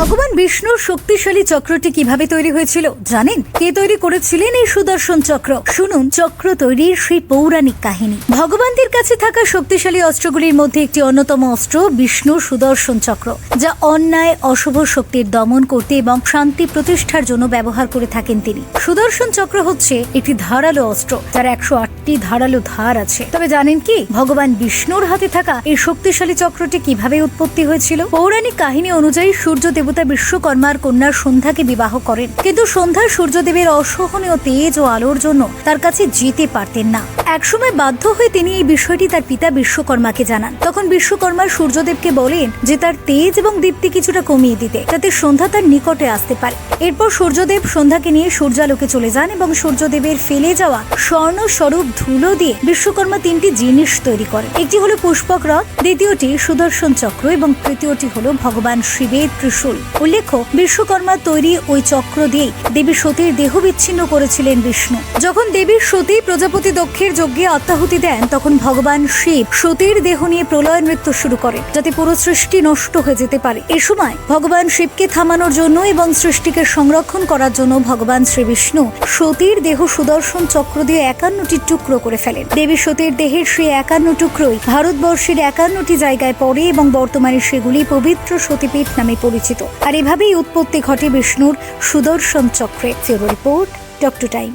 ভগবান বিষ্ণুর শক্তিশালী চক্রটি কীভাবে তৈরি হয়েছিল? জানেন? কে তৈরি করেছিলেন এই সুদর্শন চক্র? শুনুন, চক্র তৈরির সেই পৌরাণিক কাহিনী। ভগবানদের কাছে থাকা শক্তিশালী অস্ত্রগুলির মধ্যে একটি অন্যতম অস্ত্র বিষ্ণুর সুদর্শন চক্র, যা অন্যায়, অশুভ শক্তির দমন করতে এবং শান্তি প্রতিষ্ঠার জন্য ব্যবহার করে থাকেন তিনি। সুদর্শন চক্র হচ্ছে একটি ধারালো অস্ত্র, যার একশো আটটি ধারালো ধার আছে। তবে জানেন কি? ভগবান বিষ্ণুর হাতে থাকা এই শক্তিশালী চক্রটি কীভাবে উৎপত্তি হয়েছিল? পৌরাণিক কাহিনী অনুযায়ী সূর্য দেবতা বিশ্বকর্মার কন্যা সন্ধ্যাকে বিবাহ করেন। কিন্তু সন্ধ্যা সূর্যদেবের অসহনীয় তেজ ও আলোর জন্য তার কাছে যেতে পারতেন না। একসময় বাধ্য হয়ে তিনি এই বিষয়টি তার পিতা বিশ্বকর্মাকে জানান। তখন বিশ্বকর্মা সূর্যদেবকে বলেন যে তার তেজ এবং দীপ্তি কিছুটা কমিয়ে দিতে, যাতে সন্ধ্যা তার নিকটে আসতে পারে। এরপর সূর্যদেব সন্ধ্যাকে নিয়ে সূর্যালোকে চলে যান এবং সূর্যদেবের ফেলে যাওয়া স্বর্ণ স্বরূপ ধুলো দিয়ে বিশ্বকর্মা তিনটি জিনিস তৈরি করে একটি হলো পুষ্পক রথ, দ্বিতীয়টি সুদর্শন চক্র এবং তৃতীয়টি হলো ভগবান শিবের ত্রিশূল। উল্লেখ্য, বিশ্বকর্মা তৈরি ওই চক্র দিয়েই দেবী সতীর দেহ বিচ্ছিন্ন করেছিলেন বিষ্ণু। যখন দেবী সতী প্রজাপতি দক্ষের যজ্ঞে আত্মাহুতি দেন, তখন ভগবান শিব সতীর দেহ নিয়ে প্রলয় নৃত্য শুরু করেন, যাতে পুরো সৃষ্টি নষ্ট হয়ে যেতে পারে। এ সময় ভগবান শিবকে থামানোর জন্য এবং সৃষ্টিকে সংরক্ষণ করার জন্য ভগবান শ্রী বিষ্ণু সতীর দেহ সুদর্শন চক্র দিয়ে একান্নটি টুকরো করে ফেলেন। দেবী সতীর দেহের সেই একান্ন টুকরোই ভারতবর্ষের একান্নটি জায়গায় পড়ে এবং বর্তমানে সেগুলি পবিত্র সতীপীঠ নামে পরিচিত। আর এভাবেই উৎপত্তি ঘটে বিষ্ণুর সুদর্শন চক্রে রিপোর্ট ডক্টর টাইম।